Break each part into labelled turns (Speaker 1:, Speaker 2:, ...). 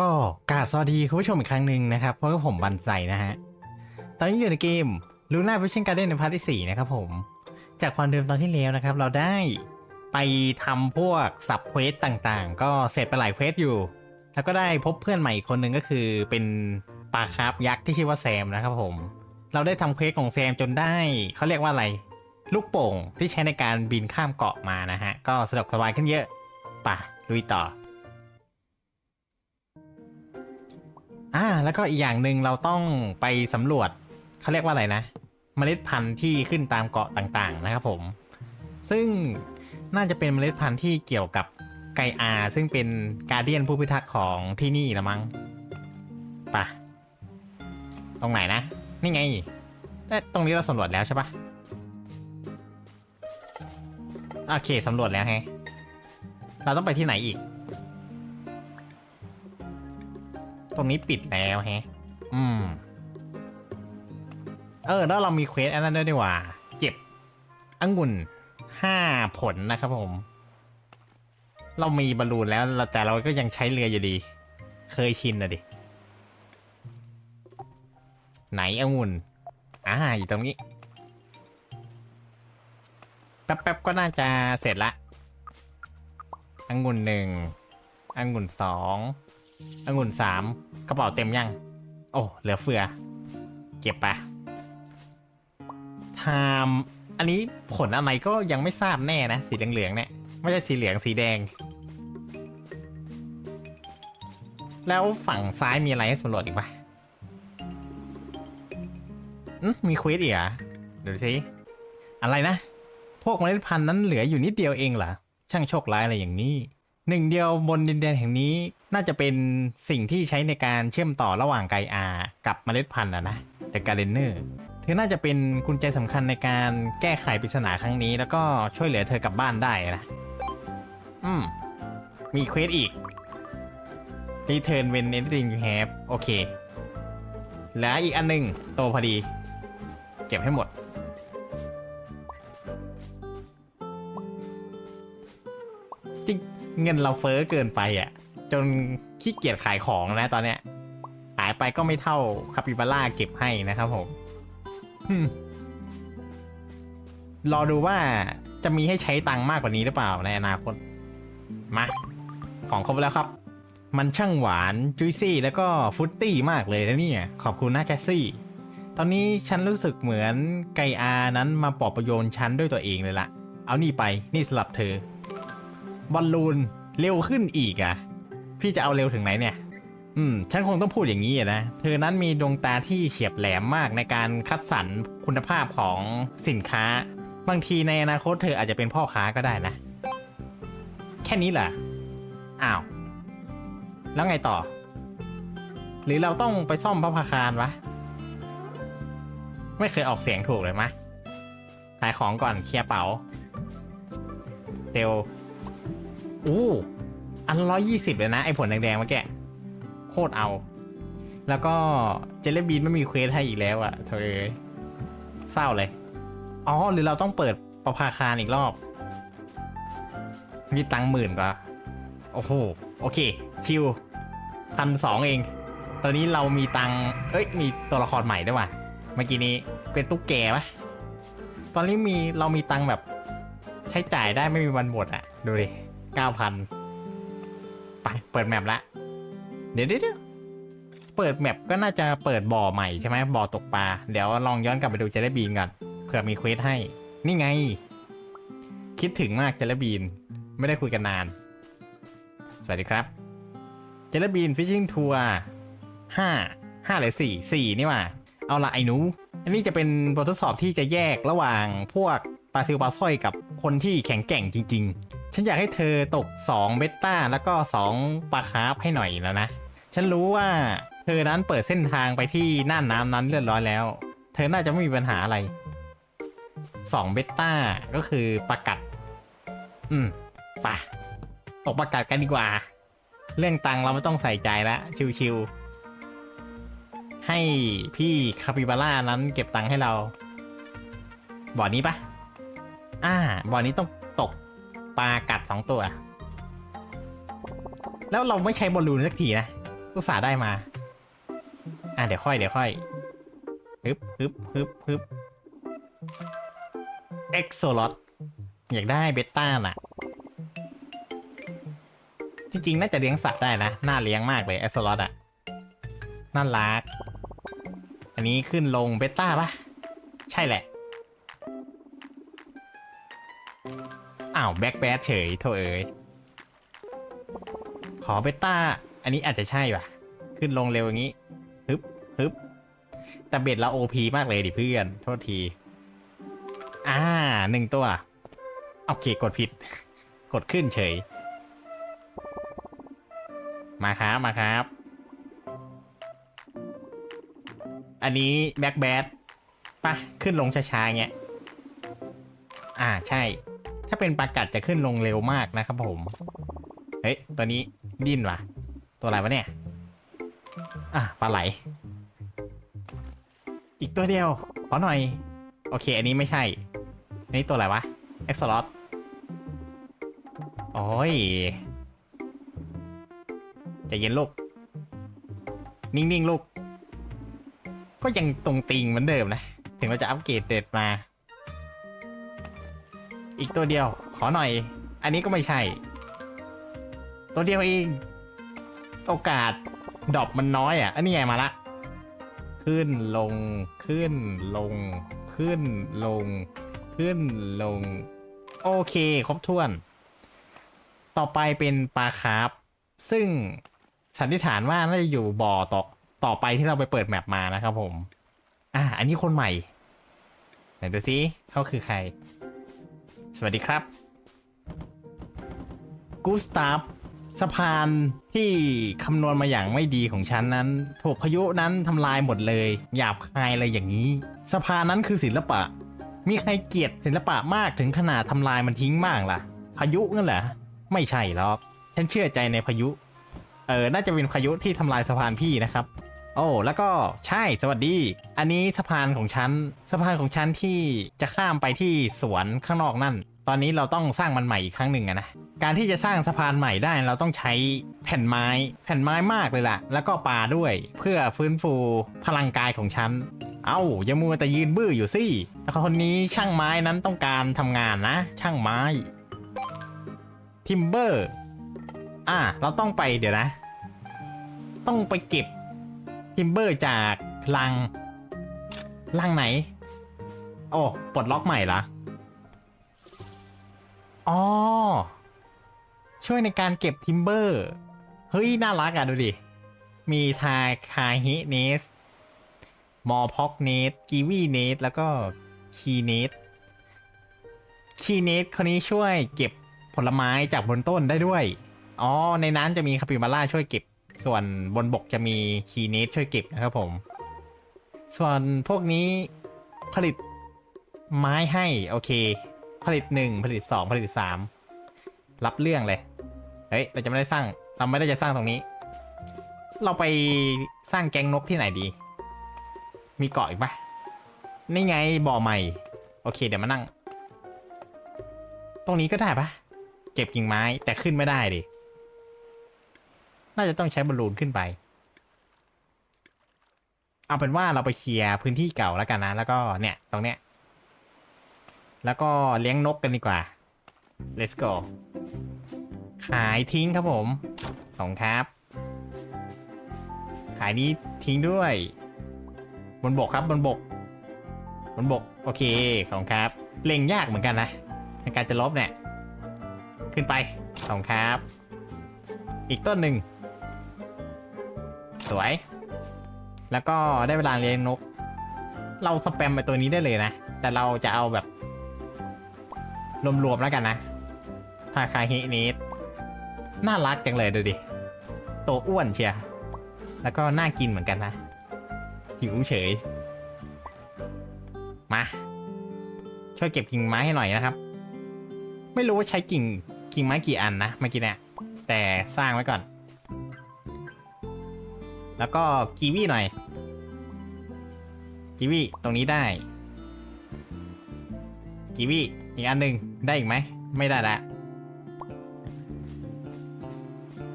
Speaker 1: ก็กราบสวัสดีคุณผู้ชมอีกครั้งหนึ่งนะครับเพราะว่าผมบันใจนะฮะ ตอนนี้อยู่ในเกมลูน่าฟิชชิ่งการ์เด้นในพาร์ทที่ 4 นะครับผม จากความเดิมตอนที่แล้วนะครับ เราได้ไปทำพวกสับเควสต่างๆ ก็เสร็จไปหลายเควสอยู่ แล้วก็ได้พบเพื่อนใหม่อีกคนหนึ่งก็คือเป็นปลาคาร์ฟยักษ์ที่ชื่อว่าแซมนะครับผม เราได้ทำเควสของแซมจนได้เขาเรียกว่าอะไร ลูกโป่งที่ใช้ในการบินข้ามเกาะมานะฮะ ก็สะดวกสบายขึ้นเยอะป่ะลุยต่อ อ่า แล้วก็อีกอย่างหนึ่งเราต้องไปสำรวจเขาเรียกว่าอะไรนะเมล็ดพันธุ์ที่ขึ้นตามเกาะต่างๆ นะครับผม ซึ่งน่าจะเป็นเมล็ดพันธุ์ที่เกี่ยวกับไกอาซึ่งเป็นการเดียนผู้พิทักษ์ของที่นี่ละมั้งปะตรงไหนนะ นี่ไงแต่ตรงนี้เราสำรวจแล้วใช่ปะโอเคสำรวจแล้วไงเราต้องไปที่ไหนอีก รงนี้ปิดแล้วแฮะ อืม เออ แล้วเรามีเควสอันนั้นด้วยดีกว่า เก็บองุ่นห้าผลนะครับผม เรามีบอลลูนแล้วเราแต่เราก็ยังใช้เรืออยู่ดี เคยชินนะดิ ไหนองุ่นอ่าอยู่ตรงนี้ แป๊บๆก็น่าจะเสร็จละองุ่นหนึ่งองุ่นสอง องุ่นสามกระเป๋าเต็มยัง โอ้เหลือเฟือ เก็บไปไทม์อันนี้ผลอะไรก็ยังไม่ทราบแน่นะ สีเหลืองๆเนี่ยไม่ใช่สีเหลืองสีแดง แล้วฝั่งซ้ายมีอะไรให้สำรวจอีกปะมมีควสอีกเหรอเดี๋ยวสิอะไรนะ พวกเมล็ดพันธุ์นั้นเหลืออยู่นิดเดียวเองเหรอช่างโชคร้ายอะไรอย่างนี้ หนึ่งเดียวบนดินแดนแห่งนี้ น่าจะเป็นสิ่งที่ใช้ในการเชื่อมต่อระหว่างไกอากับเมล็ดพันธุ์อะนะแต่การเดนเนอร์เธอน่าจะเป็นกุญแจสำคัญในการแก้ไขปริศนาครั้งนี้ แล้วก็ช่วยเหลือเธอกลับบ้านได้นะ อืม มีเควสอีก Return when anything you have โอเค แล้วอีกอันหนึงโตพอดี เก็บให้หมด จริงเงินเราเฟ้อเกินไปอะ จนขี้เกียจขายของนะตอนเนี้ย ขายไปก็ไม่เท่าคาปิบาร่าเก็บให้นะครับผมฮึรอดูว่าจะมีให้ใช้ตังค์มากกว่านี้หรือเปล่าในอนาคต มา ของครบแล้วครับ มันช่างหวานจุยซี่ แล้วก็ฟุตตี้มากเลยนะเนี่ย ขอบคุณนะแคสซี่ ตอนนี้ฉันรู้สึกเหมือนไกอานั้นมาปอบประโยนฉันด้วยตัวเองเลยละเอานี่ไปนี่สำหรับเธอบอลลูนเร็วขึ้นอีกอะ พี่จะเอาเร็วถึงไหนเนี่ย อืม ฉันคงต้องพูดอย่างนี้นะ เธอนั้นมีดวงตาที่เฉียบแหลมมากในการคัดสรรคุณภาพของสินค้า บางทีในอนาคตเธออาจจะเป็นพ่อค้าก็ได้นะ แค่นี้เหรออ้าว แล้วไงต่อ หรือเราต้องไปซ่อมพระพาคารวะ ไม่เคยออกเสียงถูกเลยมะขายของก่อนเคลียร์เป๋าเซลอู้ อันร้อยยี่สิบเลยนะ ไอผลแดงๆเมื่อกี้โคตรเอา แล้วก็เจลลี่บีนไม่มีเควสให้อีกแล้วอะเธอเศร้าเลย อ๋อ หรือเราต้องเปิดประภาคารอีกรอบ มีตังหมื่นกว่าโอ้โห โอเค ชิวพันสองเอง ตอนนี้เรามีตังเอ้ย มีตัวละครใหม่ด้วยว่ะ เมื่อกี้นี้เป็นตุ๊กแกปะตอนนี้มีเรามีตังแบบใช้จ่ายได้ไม่มีวันหมดอะดูดิเก้าพัน ไปเปิดแมปละเดี๋ยวเดี๋ยวเดี๋ยวเปิดแมปก็น่าจะเปิดบ่อใหม่ใช่ไหมบ่อตกปลา เดี๋ยวลองย้อนกลับไปดูเจลบีนก่อนเผื่อมีเควสให้ นี่ไง คิดถึงมากเจลบีน ไม่ได้คุยกันนาน สวัสดีครับ เจลบีนฟิชชิ่งทัวร์ห้าห้าหรือสี่สี่นี่ว่า เอาละไอ้หนูอันนี้จะเป็นบททดสอบที่จะแยกระหว่างพวกปลาซิลปลาสร้อยกับคนที่แข็งแกร่งจริง ๆ ฉันอยากให้เธอตก 2 เบต้าแล้วก็ 2 ปลาคาร์ฟให้หน่อยแล้วนะ ฉันรู้ว่าเธอนั้นเปิดเส้นทางไปที่น่านน้ำนั้นเรียบร้อยแล้ว เธอน่าจะไม่มีปัญหาอะไร 2 เบต้าก็คือปลากัด อืมปะตกปลากัดกันดีกว่า เรื่องตังเราไม่ต้องใส่ใจล้วชิวๆให้พี่คาปิบาร่านั้นเก็บตังให้เราบ่อนี้ปะอ่าบ่อนี้ต้อง ปลากัดสองตัว แล้วเราไม่ใช้บอลลูนสักทีนะอุตส่าห์ได้มา อะเดี๋ยวค่อยเดี๋ยวค่อยฮึบฮึบฮึบฮึบเอ็กโซลอตอยากได้เบต้าน่ะ จริงๆ น่าจะเลี้ยงสัตว์ได้นะ น่าเลี้ยงมากเลยเอ็กโซลอตอะ น่ารัก อันนี้ขึ้นลงเบต้าปะใช่แหละ อ้าวแบ็กแบดเฉยโทเอ๋ยขอเบต้า อันนี้อาจจะใช่ป่ะ ขึ้นลงเร็วอย่างนี้ฮึบฮึบแต่เบ็ดเราโอพีมากเลยดิเพื่อน โทษที อ่าหนึ่งตัว โอเคกดผิด กดขึ้นเฉย มาครับ มาครับ อันนี้แบ็กแบดปะขึ้นลงช้าๆเงี้ย อ่าใช่ ถ้าเป็นปลากัดจะขึ้นลงเร็วมากนะครับผม เฮ้ย ตัวนี้ดิ้นวะตัวอะไรวะเนี่ย อะปลาไหล อีกตัวเดียว ขอหน่อย โอเค อันนี้ไม่ใช่ อันนี้ตัวอะไรวะ เอ็กซ์ลอตโอ้ยจะเย็นลูก นิ่งๆลูก ก็ยังตรงติงเหมือนเดิมนะ ถึงเราจะอัปเกรดเด็ดมา อีกตัวเดียว ขอหน่อย อันนี้ก็ไม่ใช่ ตัวเดียวเอง โอกาสดรอปมันน้อยอะ อันนี้ไงมาละ ขึ้นลง ขึ้นลง ขึ้นลง ขึ้นลง โอเค ครบถ้วน ต่อไปเป็นปลาคาร์ฟซึ่งสันนิษฐานว่าน่าจะอยู่บ่อต่อต่อไปที่เราไปเปิดแมปมานะครับผม อ่าอันนี้คนใหม่ไหนดูซิเขาคือใคร สวัสดีครับกูสตาฟสะพานที่คำนวณมาอย่างไม่ดีของฉันนั้น ถูกพายุนั้นทำลายหมดเลยหยาบคายอะไรอย่างนี้ สะพานนั้นคือศิลปะ มีใครเกลียดศิลปะมากถึงขนาดทำลายมันทิ้งบ้างล่ะ พายุนั่นเหรอไม่ใช่หรอก ฉันเชื่อใจในพายุ เออ น่าจะเป็นพายุที่ทำลายสะพานพี่นะครับ โอ้ แล้วก็ใช่ สวัสดี อันนี้สะพานของฉัน สะพานของฉันที่จะข้ามไปที่สวนข้างนอกนั่น ตอนนี้เราต้องสร้างมันใหม่อีกครั้งหนึ่งนะ การที่จะสร้างสะพานใหม่ได้เราต้องใช้แผ่นไม้ แผ่นไม้มากเลยล่ะ แล้วก็ปลาด้วย เพื่อฟื้นฟูพลังกายของฉัน เอ้าอย่ามัวแต่ยืนบื้ออยู่สิแต่คนนี้ช่างไม้นั้นต้องการทำงานนะ ช่างไม้ ทิมเบอร์ อะเราต้องไปเดี๋ยวนะ ต้องไปเก็บทิมเบอร์จากลัง ลังไหน โอ้ปลดล็อกใหม่ละ อ๋อ ช่วยในการเก็บทิมเบอร์ เฮ้ย น่ารักอะ ดูดิ มีทาคาฮิเนส มอพ็อกเนส กีวีเนส แล้วก็คีเนส คีเนสคนนี้ช่วยเก็บผลไม้จากบนต้นได้ด้วย อ๋อ ในนั้นจะมีคาปิบาร่าช่วยเก็บ ส่วนบนบกจะมีคีเนสช่วยเก็บนะครับผม ส่วนพวกนี้ผลิตไม้ให้ โอเค ผลิตหนึ่งผลิตสองผลิตสามรับเรื่องเลย เฮ้ยเราจะไม่ได้สร้างเราไม่ได้จะสร้างตรงนี้ เราไปสร้างแกงนกที่ไหนดี มีเกาะอีกปะนี่ไงบ่อใหม่ โอเคเดี๋ยวมานั่ง ตรงนี้ก็ได้ปะเก็บกิ่งไม้แต่ขึ้นไม่ได้ดิ น่าจะต้องใช้บอลลูนขึ้นไป เอาเป็นว่าเราไปเคลียร์พื้นที่เก่าแล้วกันนะ แล้วก็เนี่ย ตรงเนี้ย แล้วก็เลี้ยงนกกันดีกว่า let's go ขายทิ้งครับผมของครับ ขายนี้ทิ้งด้วย บนบกครับบนบก บนบก โอเคของครับ เล็งยากเหมือนกันนะในการจะลบเนี่ย ขึ้นไปของครับ อีกต้นหนึ่ง สวย แล้วก็ได้เวลาเลี้ยงนก เราสแปมไปตัวนี้ได้เลยนะ แต่เราจะเอาแบบ รวมๆแล้วกันนะทาคาฮินิสน่ารักจังเลยดูดิ ตัวอ้วนเชียแล้วก็น่ากินเหมือนกันนะ หิวเฉย มา ช่วยเก็บกิ่งไม้ให้หน่อยนะครับ ไม่รู้ว่าใช้กิ่งกิ่งไม้กี่อันนะเมื่อกี้เนี่ย แต่สร้างไว้ก่อน แล้วก็กีวีหน่อย กีวีตรงนี้ได้ กีวีอีกอันหนึ่ง ได้อีกไหม ไม่ได้ละ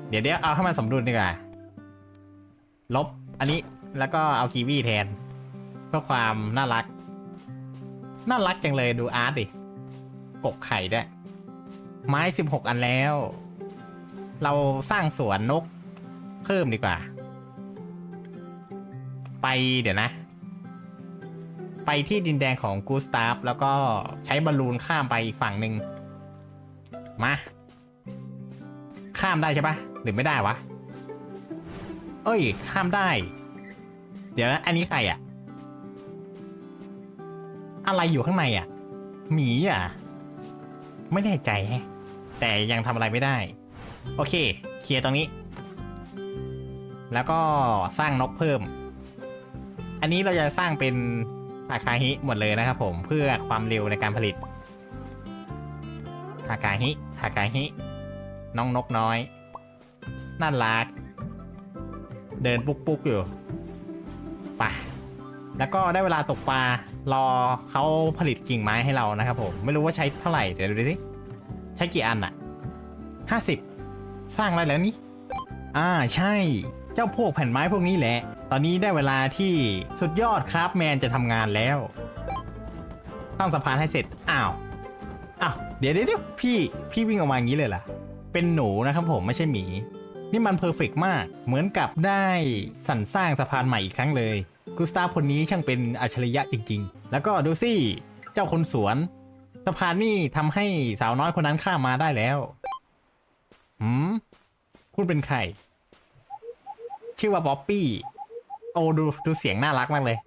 Speaker 1: เดี๋ยวเดี๋ยวเอาให้มันสมดุลดีกว่า ลบอันนี้แล้วก็เอากีวีแทน เพื่อความน่ารัก น่ารักจังเลยดูอาร์ตดิกกไข่ด้วย ไม้ 16 อันแล้ว เราสร้างสวนนกเพิ่มดีกว่า ไปเดี๋ยวนะ ไปที่ดินแดงของกูสตาฟแล้วก็ใช้บอลลูนข้ามไปอีกฝั่งหนึ่งมา ข้ามได้ใช่ปะหรือไม่ได้วะ เอ้ย ข้ามได้ เดี๋ยวนะอันนี้ใครอะอะไรอยู่ข้างในอะหมีอะไม่แน่ใจแฮะแต่ยังทำอะไรไม่ได้ โอเค เคลียร์ตรงนี้ แล้วก็สร้างนกเพิ่ม อันนี้เราจะสร้างเป็น ทาคาฮิหมดเลยนะครับผมเพื่อความเร็วในการผลิตทาคาฮิทาคาฮิ น้องนกน้อย น่ารัก เดินปุ๊กปุ๊กอยู่ไปแล้วก็ได้เวลาตกปลา รอเขาผลิตกิ่งไม้ให้เรานะครับผม ไม่รู้ว่าใช้เท่าไหร่เดี๋ยวดูดิใช้กี่อันอะห้าสิบ สร้างอะไรแล้วนี่ อ่า ใช่ เจ้าพวกแผ่นไม้พวกนี้แหละ ตอนนี้ได้เวลาที่สุดยอดครับแมนจะทำงานแล้วสร้างสะพานให้เสร็จ อ้าว อ้าว เดี๋ยวเดี๋ยวพี่พี่วิ่งออกมาอย่างนี้เลยล่ะ เป็นหนูนะครับผมไม่ใช่หมี นี่มันเพอร์เฟกมาก เหมือนกับได้สรรสร้างสะพานใหม่อีกครั้งเลยกุสตาฟคนนี้ช่างเป็นอัจฉริยะจริง ๆ แล้วก็ดูสิเจ้าคนสวนสะพานนี่ทำให้สาวน้อยคนนั้นข้ามมาได้แล้ว หืม คุณเป็นใคร ชื่อว่าบ๊อบปี้ โอ้ดูดูเสียงน่ารักมากเลย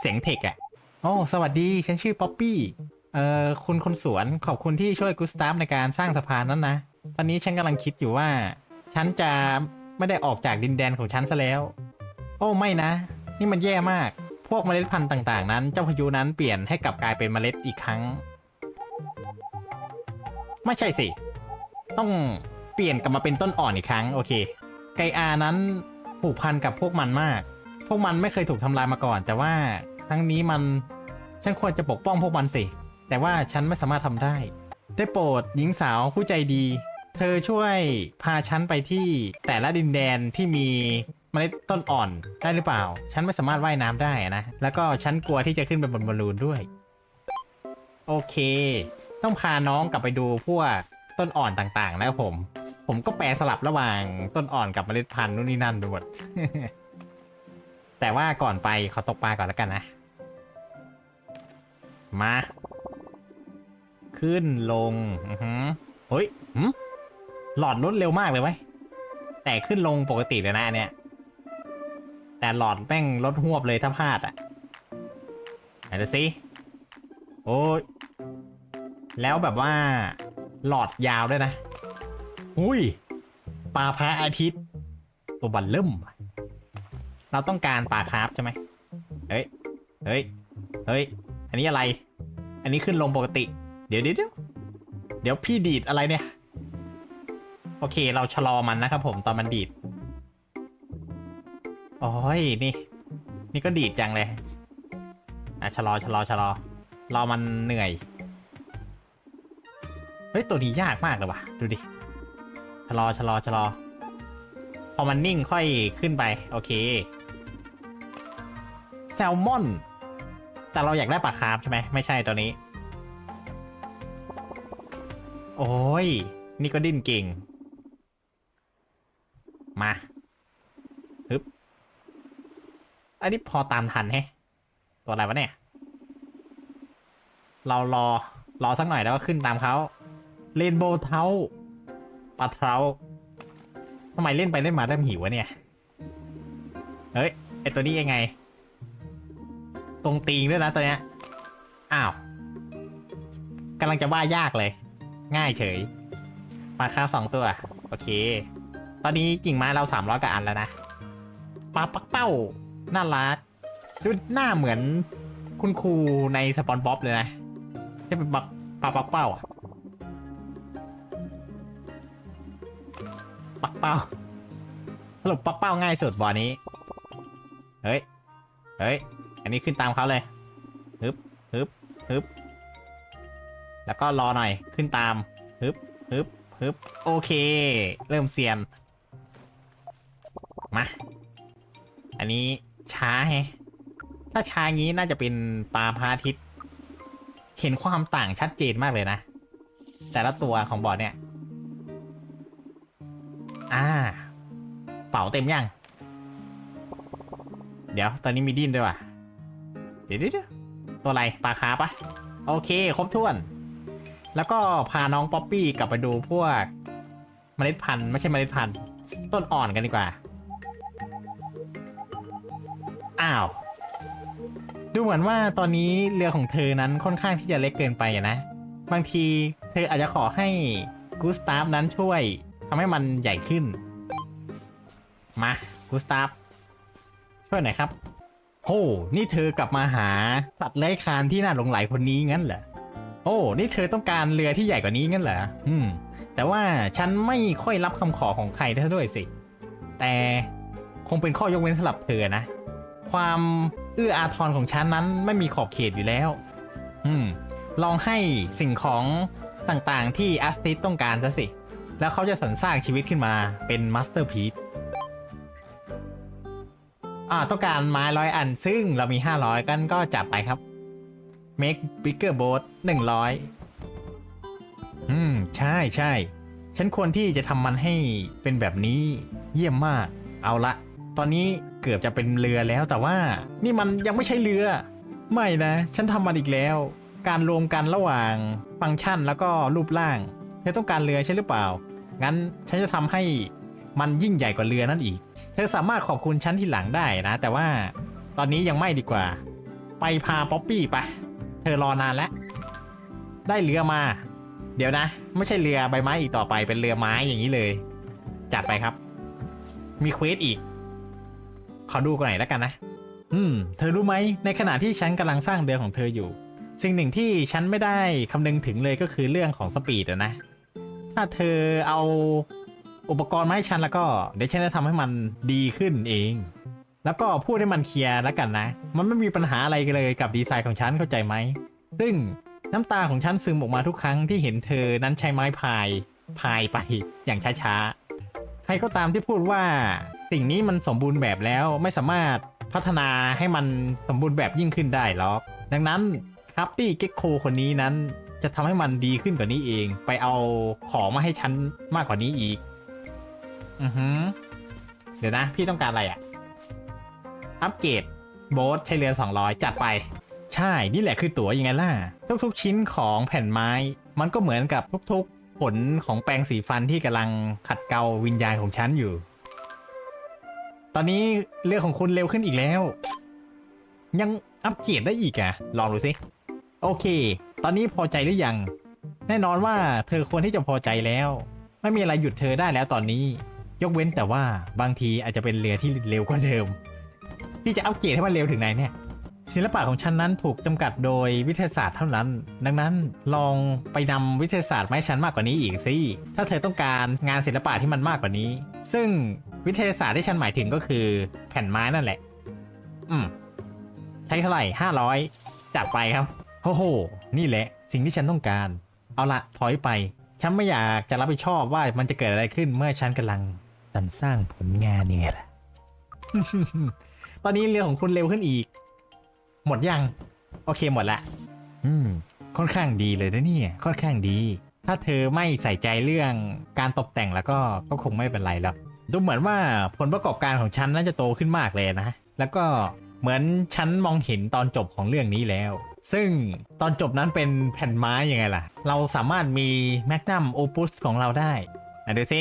Speaker 1: เสียงเทคอะโอ้สวัสดีฉันชื่อป๊อปปี้ เอ่อคุณคนสวนขอบคุณที่ช่วยกุสตาฟในการสร้างสะพานนั้นนะ ตอนนี้ฉันกำลังคิดอยู่ว่า ฉันจะไม่ได้ออกจากดินแดนของฉันซะแล้ว โอ้ไม่นะ นี่มันแย่มาก พวกเมล็ดพันธุ์ต่างๆ นั้น เจ้าพายุนั้นเปลี่ยนให้กลับกลายเป็นเมล็ดอีกครั้ง ไม่ใช่สิ ต้องเปลี่ยนกลับมาเป็นต้นอ่อนอีกครั้ง โอเค ไกอานั้น ผูกพันกับพวกมันมาก พวกมันไม่เคยถูกทำลายมาก่อน แต่ว่าครั้งนี้มันฉันควรจะปกป้องพวกมันสิ แต่ว่าฉันไม่สามารถทำได้ ได้โปรดหญิงสาวผู้ใจดี เธอช่วยพาฉันไปที่แต่ละดินแดนที่มีเมล็ดต้นอ่อนได้หรือเปล่า ฉันไม่สามารถว่ายน้ำได้นะ แล้วก็ฉันกลัวที่จะขึ้นไปบนบอลลูนด้วย โอเค ต้องพาน้องกลับไปดูพวกต้นอ่อนต่างๆนะครับผม ผมก็แปลสลับระหว่างต้นอ่อนกับเมล็ดพันธุ์นู่นนี่นั่นไปหมดแต่ว่าก่อนไปขอตกปลาก่อนแล้วกันนะ มา ขึ้นลงอือหือเฮ้ยหืมหลอดลดเร็วมากเลยไว้แต่ขึ้นลงปกติเลยนะอันเนี้ยแต่หลอดแม่งลดหวบเลยถ้าพลาดอะไหนดูสิโอ้ยแล้วแบบว่าหลอดยาวด้วยนะ อุ้ยปลาพระอาทิตย์ ตัวบันเริ่ม เราต้องการปลาคาร์ฟใช่ไหมเฮ้ย เฮ้ย เฮ้ย อันนี้อะไร อันนี้ขึ้นลงปกติเดี๋ยวเดี๋ยวเดี๋ยวเดี๋ยวพี่ดีดอะไรเนี่ย โอเคเราชะลอมันนะครับผมตอนมันดีดโอ้ยนี่ นี่ก็ดีดจังเลยอะชะลอชะลอชะลอรอมันเหนื่อย เฮ้ย ตัวนี้ยากมากเลยว่ะ ดูดิ ชะลอชะลอชะลอ พอมันนิ่งค่อยขึ้นไป โอเค แซลมอน แต่เราอยากได้ปลาคาร์ฟใช่ไหม ไม่ใช่ตัวนี้ โอ้ย นี่ก็ดิ้นเก่ง มาฮึบ อันนี้พอตามทันแฮะ ตัวอะไรวะเนี่ย เรารอ รอสักหน่อยแล้วก็ขึ้นตามเขาเรนโบว์เท้า ปลาเท้าทำไมเล่นไปเล่นมาเริ่มหิววะเนี่ย เฮ้ย ไอตัวนี้ยังไง ตรงตีงด้วยนะตัวเนี้ย อ้าวกำลังจะว่ายากเลย ง่ายเฉย ปลาคาร์ฟสองตัว โอเค ตอนนี้กิ่งไม้เราสามร้อยกว่าอันแล้วนะ ปลาปักเป้า น่ารักดูหน้าเหมือนคุณครูในสปอนบ๊อบเลยนะที่เป็นปลาปลาปักเป้าอะ เป้าสรุปปักเป้าง่ายสุดบ่อนี้ เฮ้ย เฮ้ย อันนี้ขึ้นตามเขาเลยฮึบฮึบฮึบ แล้วก็รอหน่อย ขึ้นตามฮึบฮึบฮึบ โอเค เริ่มเซียน มา อันนี้ช้าแฮถ้าช้างี้น่าจะเป็นปลาพระอาทิตย์เห็นความต่างชัดเจนมากเลยนะ แต่ละตัวของบอร์ดเนี่ย อ่า เป๋าเต็มยัง เดี๋ยว ตอนนี้มีดินด้วยว่ะ เดี๋ยวเดี๋ยวตัวอะไร ปลาคาปะโอเค ครบถ้วน แล้วก็พาน้องป๊อปปี้กลับไปดูพวกเมล็ดพันธุ์ไม่ใช่เมล็ดพันธุ์ ต้นอ่อนกันดีกว่า อ้าว ดูเหมือนว่าตอนนี้เรือของเธอนั้นค่อนข้างที่จะเล็กเกินไปนะ บางทีเธออาจจะขอให้กูสตาฟนั้นช่วยำให้มันใหญ่ขึ้น มากูสตาฟช่วยหน่อยครับโอ้นี่เธอกลับมาหาสัตว์เลื้อยคลานที่น่าหลงไหลคนนี้งั้นเหรอ โอ้ นี่เธอต้องการเรือที่ใหญ่กว่านี้งั้นเหรอ อืม แต่ว่าฉันไม่ค่อยรับคำขอของใครเท่าด้วยสิ แต่คงเป็นข้อยกเว้นสำหรับเธอนะ ความเอื้ออาทรของฉันนั้นไม่มีขอบเขตอยู่แล้ว อืม ลองให้สิ่งของต่างๆที่แอสติสต้องการซะสิ แล้วเขาจะสรรสร้างชีวิตขึ้นมาเป็นมาสเตอร์พีซอ่าต้องการไม้ร้อยอันซึ่งเรามี 500 กันก็จับไปครับ make bigger boat 100 อืม ใช่ใช่ ฉันควรที่จะทำมันให้เป็นแบบนี้เยี่ยมมาก เอาละ ตอนนี้เกือบจะเป็นเรือแล้วแต่ว่านี่มันยังไม่ใช่เรือ ไม่นะ ฉันทำมันอีกแล้ว การรวมกันระหว่างฟังก์ชันแล้วก็รูปร่าง เธอต้องการเรือใช่หรือเปล่า งั้นฉันจะทำให้มันยิ่งใหญ่กว่าเรือนั่นอีก เธอสามารถขอบคุณฉันที่หลังได้นะ แต่ว่าตอนนี้ยังไม่ดีกว่า ไปพาป๊อปปี้ไป เธอรอนานแล้ว ได้เรือมา เดี๋ยวนะ ไม่ใช่เรือใบไม้อีกต่อไปเป็นเรือไม้อย่างนี้เลย จัดไปครับ มีเควสอีก ขอดูกันหน่อยแล้วกันนะ อืม เธอรู้ไหม ในขณะที่ฉันกำลังสร้างเรือของเธออยู่ สิ่งหนึ่งที่ฉันไม่ได้คำนึงถึงเลยก็คือเรื่องของสปีดอะนะ ถ้าเธอเอาอุปกรณ์มาให้ฉันแล้วก็เดี๋ยวฉันจะทำให้มันดีขึ้นเอง แล้วก็พูดให้มันเคลียร์แล้วกันนะ มันไม่มีปัญหาอะไรเลยกับดีไซน์ของฉันเข้าใจไหม ซึ่งน้ำตาของฉันซึมออกมาทุกครั้งที่เห็นเธอนั้นใช้ไม้พายพายไปอย่างช้าๆ ใครก็ตามที่พูดว่าสิ่งนี้มันสมบูรณ์แบบแล้วไม่สามารถพัฒนาให้มันสมบูรณ์แบบยิ่งขึ้นได้หรอก ดังนั้นครับตี้เก็กโคคนนี้นั้น จะทำให้มันดีขึ้นกว่านี้เอง ไปเอาของมาให้ฉันมากกว่านี้อีก อือฮึเดี๋ยวนะ พี่ต้องการอะไรอะอัปเกรดโบ๊ทใช้เรือ 200 จัดไป ใช่ นี่แหละคือตั๋วยังไงล่ะ ทุกๆ ชิ้นของแผ่นไม้ มันก็เหมือนกับทุกๆ ผลของแปรงสีฟันที่กำลังขัดเกลาวิญญาณของฉันอยู่ ตอนนี้เรือของคุณเร็วขึ้นอีกแล้ว ยังอัปเกรดได้อีกอะ ลองดูสิ โอเค ตอนนี้พอใจหรือยัง แน่นอนว่าเธอควรที่จะพอใจแล้ว ไม่มีอะไรหยุดเธอได้แล้วตอนนี้ ยกเว้นแต่ว่าบางทีอาจจะเป็นเรือที่เร็วกว่าเดิมพี่จะอัปเกรดให้มันเร็วถึงไหนเนี่ย ศิลปะของฉันนั้นถูกจำกัดโดยวิทยาศาสตร์เท่านั้น ดังนั้นลองไปนำวิทยาศาสตร์มาให้ฉันมากกว่านี้อีกสิถ้าเธอต้องการงานศิลปะที่มันมากกว่านี้ ซึ่งวิทยาศาสตร์ที่ฉันหมายถึงก็คือแผ่นไม้นั่นแหละ อืม ใช้เท่าไหร่ห้าร้อยจัดไปครับ โอ้โห นี่แหละ สิ่งที่ฉันต้องการ เอาละถอยไป ฉันไม่อยากจะรับผิดชอบว่ามันจะเกิดอะไรขึ้นเมื่อฉันกำลังสรรสร้างผลงานยังไงล่ะ ตอนนี้เรือของคุณเร็วขึ้นอีก หมดยัง โอเคหมดละ อืม ค่อนข้างดีเลยนะเนี่ย ค่อนข้างดี ถ้าเธอไม่ใส่ใจเรื่องการตกแต่งแล้วก็ก็คงไม่เป็นไรหรอกดูเหมือนว่าผลประกอบการของฉันน่าจะโตขึ้นมากเลยนะ แล้วก็เหมือนฉันมองเห็นตอนจบของเรื่องนี้แล้ว ซึ่งตอนจบนั้นเป็นแผ่นไม้ยังไงล่ะ เราสามารถมีแมกนัมโอปุสของเราได้ไหนดูสิ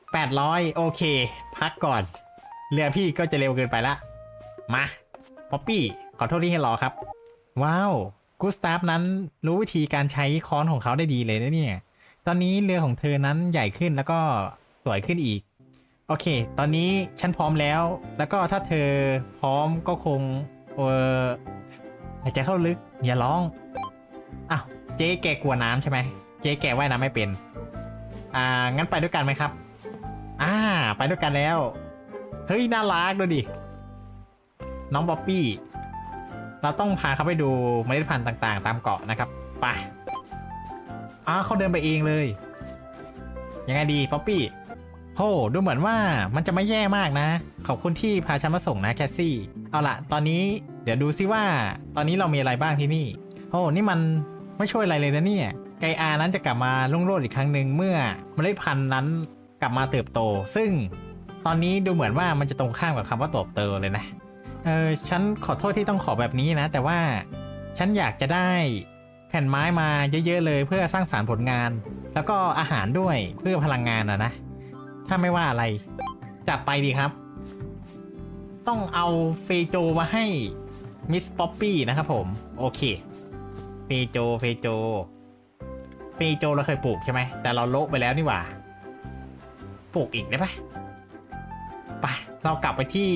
Speaker 1: 800 โอเค พักก่อน เรือพี่ก็จะเร็วเกินไปละ มาป๊อปปี้ขอโทษที่ให้รอครับ ว้าวกูสตาฟนั้นรู้วิธีการใช้ค้อนของเขาได้ดีเลยนะเนี่ย ตอนนี้เรือของเธอนั้นใหญ่ขึ้นแล้วก็สวยขึ้นอีก โอเค ตอนนี้ฉันพร้อมแล้ว แล้วก็ถ้าเธอพร้อมก็คงเออ หายใจเข้าลึก อย่าร้องอ้าวเจ๊แกกลัวน้ำใช่ไหม เจ๊แกว่ายน้ำไม่เป็น อ่า งั้นไปด้วยกันไหมครับ อ่า ไปด้วยกันแล้ว เฮ้ย น่ารักดูดิ น้องบ๊อบบี้ เราต้องพาเขาไปดูเมล็ดพันธุ์ต่างๆ ตามเกาะนะครับ ไปอ้าเขาเดินไปเองเลย ยังไงดีป๊อปปี้โหดูเหมือนว่ามันจะไม่แย่มากนะ ขอบคุณที่พาฉันมาส่งนะแคสซี่ เอาละตอนนี้เดี๋ยวดูซิว่า ตอนนี้เรามีอะไรบ้างที่นี่ โอ้นี่มันไม่ช่วยอะไรเลยนะเนี่ย ไกอานั้นจะกลับมาลุ่งโรดอีกครั้งหนึ่งเมื่อเมล็ดพันธุ์นั้นกลับมาเติบโต ซึ่งตอนนี้ดูเหมือนว่ามันจะตรงข้ามกับคำว่าเติบโตเลยนะ เออฉันขอโทษที่ต้องขอแบบนี้นะ แต่ว่าฉันอยากจะได้แผ่นไม้มาเยอะ ๆ เลยเพื่อสร้างสารรค์ผลงาน แล้วก็อาหารด้วยเพื่อพลังงานอะนะ ถ้าไม่ว่าอะไร จัดไปดีครับ ต้องเอาเฟโจมาให้มิสป๊อปปี้นะครับผม โอเค เฟโจเฟโจเฟโจเราเคยปลูกใช่ไหม แต่เราโละไปแล้วนี่หว่า ปลูกอีกได้ปะไปเรากลับไปที่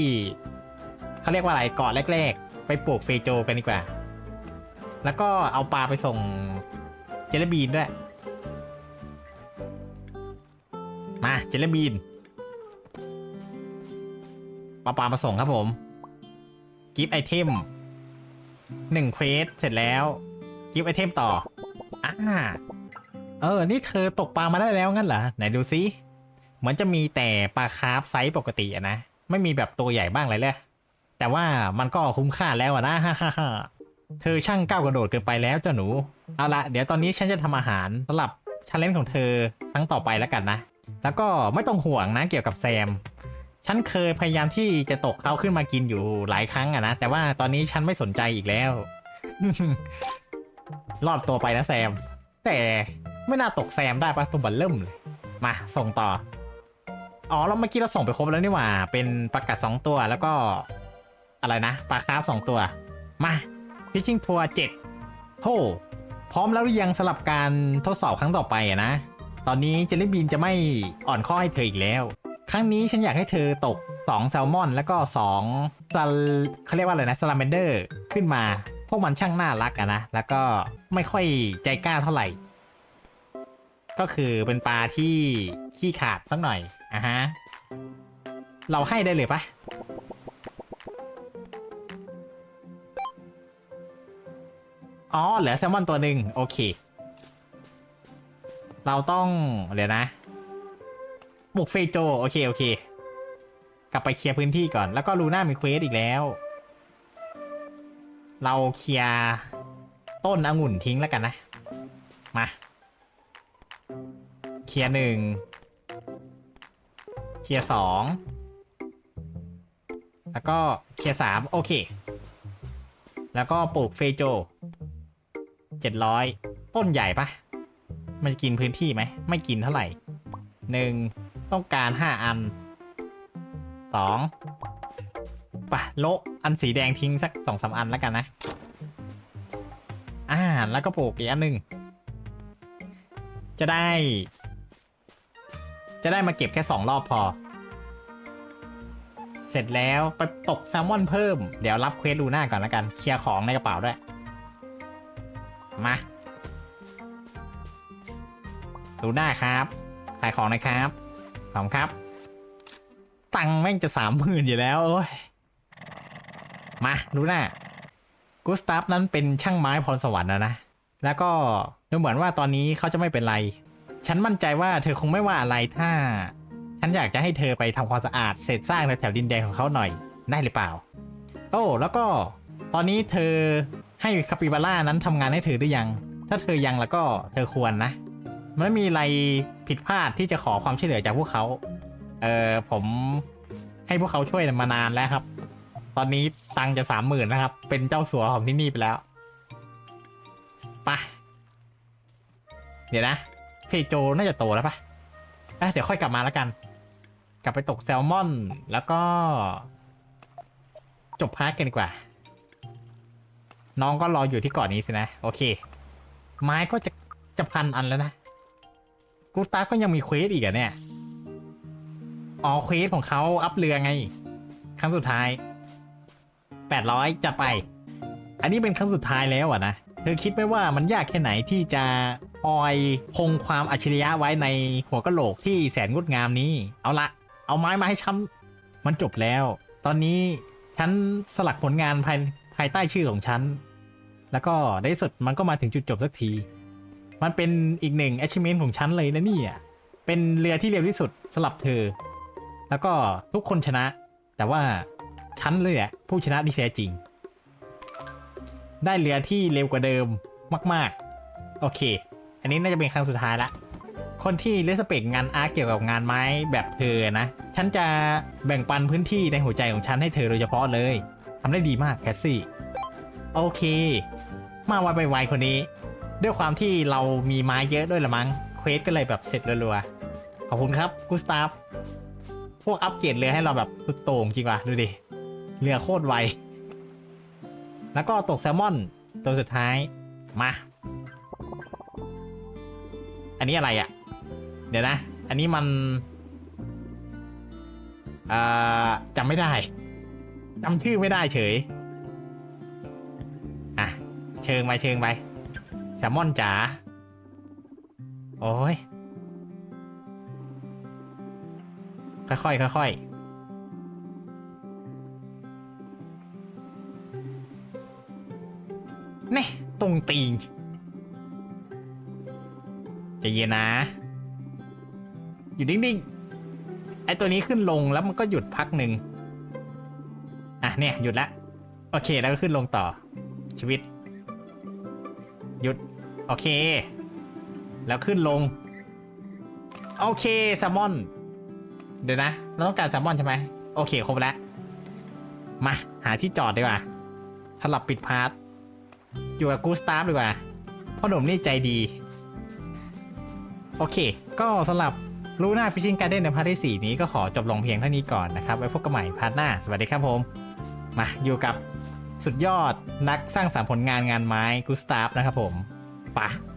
Speaker 1: เขาเรียกว่าอะไรเกาะแรก ๆ ไปปลูกเฟโจกันดีกว่า แล้วก็เอาปลาไปส่งเจลบีนด้วย มาเจลบีน ปลาปลามาส่งครับผม กิฟต์ไอเทมหนึ่งเควสเสร็จแล้ว กิฟต์ไอเทมต่ออ่าเออ นี่เธอตกปลามาได้แล้วงั้นเหรอ ไหนดูซิเหมือนจะมีแต่ปลาคาร์ฟไซส์ปกติอะนะ ไม่มีแบบตัวใหญ่บ้างเลยเลยแต่ว่ามันก็คุ้มค่าแล้วอะนะฮ่าฮ่าฮ่าเธอช่างก้าวกระโดดเกินไปแล้วเจ้าหนู เอาละเดี๋ยวตอนนี้ฉันจะทำอาหารสำหรับชาเลนจ์ของเธอครั้งต่อไปแล้วกันนะ แล้วก็ไม่ต้องห่วงนะเกี่ยวกับแซม ฉันเคยพยายามที่จะตกเขาขึ้นมากินอยู่หลายครั้งอะนะ แต่ว่าตอนนี้ฉันไม่สนใจอีกแล้ว รอดตัวไปนะแซม แต่ไม่น่าตกแซมได้ปะตัวบัลเริ่มเลย มาส่งต่อ อ๋อเราเมื่อกี้เราส่งไปครบแล้วนี่หว่า เป็นปลากัดสองตัวแล้วก็ อะไรนะปลาคาร์ฟสองตัว มาพิชชิ่งทัวร์เจ็ดโหพร้อมแล้วหรือยังสำหรับการทดสอบครั้งต่อไปอะนะ ตอนนี้เจลลี่บีนจะไม่อ่อนข้อให้เธออีกแล้ว ครั้งนี้ฉันอยากให้เธอตก 2 แซลมอน แล้วก็2ซัลเขาเรียกว่าอะไรนะซาลาเมนเดอร์ขึ้นมา พวกมันช่างน่ารักอะนะ แล้วก็ไม่ค่อยใจกล้าเท่าไหร่ ก็คือเป็นปลาที่ขี้ขาดสักหน่อยอะฮะ เราให้ได้เลยปะอ๋อ เหลือแซลมอนตัวหนึ่งโอเค เราต้อง เดี๋ยวนะ บุกเฟโจโอเคโอเค กลับไปเคลียร์พื้นที่ก่อน แล้วก็ลูน่ามีเควสอีกแล้ว เราเคลียร์ต้นองุ่นทิ้งแล้วกันนะ มา เคลียร์หนึ่งเคลียร์สองแล้วก็เคลียร์สามโอเค แล้วก็ปลูกเฟโจเจ็ดร้อยต้นใหญ่ปะมันกินพื้นที่ไหม ไม่กินเท่าไหร่หนึ่ง ต้องการห้าอันสองปะโละอันสีแดงทิ้งสักสองสามอันแล้วกันนะ อ่า แล้วก็ปลูกอีกอันหนึ่งจะได้ จะได้มาเก็บแค่สองรอบพอ เสร็จแล้วไปตกแซลมอนเพิ่ม เดี๋ยวรับเควสลูน่าก่อนแล้วกัน เคลียร์ของในกระเป๋าด้วย มาลูน่าครับ ขายของนะครับ ขอบคุณครับ ตังแม่งจะสามหมื่นอยู่แล้วโอ้ย มาดูหน้ากูสตาฟนั้นเป็นช่างไม้พรสวรรค์นะนะ แล้วก็ดูเหมือนว่าตอนนี้เขาจะไม่เป็นไร ฉันมั่นใจว่าเธอคงไม่ว่าอะไรถ้า ฉันอยากจะให้เธอไปทำความสะอาดเศษซากในแถวดินแดงของเขาหน่อยได้หรือเปล่า โอ้ แล้วก็ตอนนี้เธอให้คาปิบาร่านั้นทำงานให้เธอหรือยัง ถ้าเธอยังแล้วก็เธอควรนะ ไม่มีอะไรผิดพลาดที่จะขอความช่วยเหลือจากพวกเขา เออผมให้พวกเขาช่วยมานานแล้วครับ ตอนนี้ตังค์จะสามหมื่นนะครับ เป็นเจ้าสัวของที่นี่ไปแล้วไปะเดี๋ยวนะเฟโจน่าจะโตแล้วปะอะเดี๋ยวค่อยกลับมาแล้วกัน กลับไปตกแซลมอน แล้วก็ จบพาร์ทกันดีกว่า น้องก็รออยู่ที่เกาะนนี้สินะ โอเค ไม้ก็จะจะพันอันแล้วนะ กูตาก็ยังมีเควสอีกอะเนี่ย อ๋อเควสของเขาอัพเรือไง ครั้งสุดท้าย 800จัดไป อันนี้เป็นครั้งสุดท้ายแล้วอะนะ เธอคิดไหมว่ามันยากแค่ไหนที่จะคอยคงความอัจฉริยะไว้ในหัวกะโหลกที่แสนงดงามนี้ เอาละ เอาไม้มาให้ฉันมันจบแล้ว ตอนนี้ฉันสลักผลงานภายภายใต้ชื่อของฉัน แล้วก็ในที่สุดมันก็มาถึงจุดจบสักที มันเป็นอีกหนึ่ง achievement ของฉันเลยนะเนี่ยเป็นเรือที่เร็วที่สุดสำหรับเธอ แล้วก็ทุกคนชนะ แต่ว่าฉันเลยแหละผู้ชนะที่แท้จริง ได้เรือที่เร็วกว่าเดิมมาก ๆ โอเค อันนี้น่าจะเป็นครั้งสุดท้ายละคนที่เลสเปกงานอาร์ตเกี่ยวกับงานไม้แบบเธอนะ ฉันจะแบ่งปันพื้นที่ในหัวใจของฉันให้เธอโดยเฉพาะเลยทำได้ดีมากแคสซี่ โอเค มาไวไปไวคนนี้ ด้วยความที่เรามีไม้เยอะด้วยละมั้งเควสก็เลยแบบเสร็จรัวๆขอบคุณครับกุสตาฟพวกอัปเกรดเรือให้เราแบบสุดโต่งจริงว่ะดูดิเรือโคตรไว แล้วก็ตกแซลมอนตัวสุดท้ายมา อันนี้อะไรอะ่ะ เดี๋ยวนะ อันนี้มันจำไม่ได้จำชื่อไม่ได้เฉย อะ เชิงไปเชิงไป ลมอนจ๋า โอ้ย ค่อยๆ ค่อยๆนี่ตรงตีงจะเย็นนะ อยู่นิ่งๆ ไอตัวนี้ขึ้นลงแล้วมันก็หยุดพักหนึ่ง อะเนี่ย หยุดละ โอเคแล้วก็ขึ้นลงต่อชีวิต หยุด โอเค แล้วขึ้นลง โอเคแซลมอน เดี๋ยวนะ เราต้องการแซลมอนใช่ไหมโอเค ครบแล้ว มา หาที่จอดดีกว่าสลับปิดพาร์ทอยู่กับกูสตาฟดีกว่าพ่อหนุ่มนี่ใจดี โอเค ก็สำหรับลูน่าฟิชชิงการ์เด้นในพาร์ทที่ 4 นี้ก็ขอจบลงเพียงเท่านี้ก่อนนะครับ ไว้พบกันใหม่พาร์ทหน้า สวัสดีครับผม มาอยู่กับสุดยอดนักสร้างสรรค์ผลงานงานไม้กูสตาฟนะครับผม ไปะ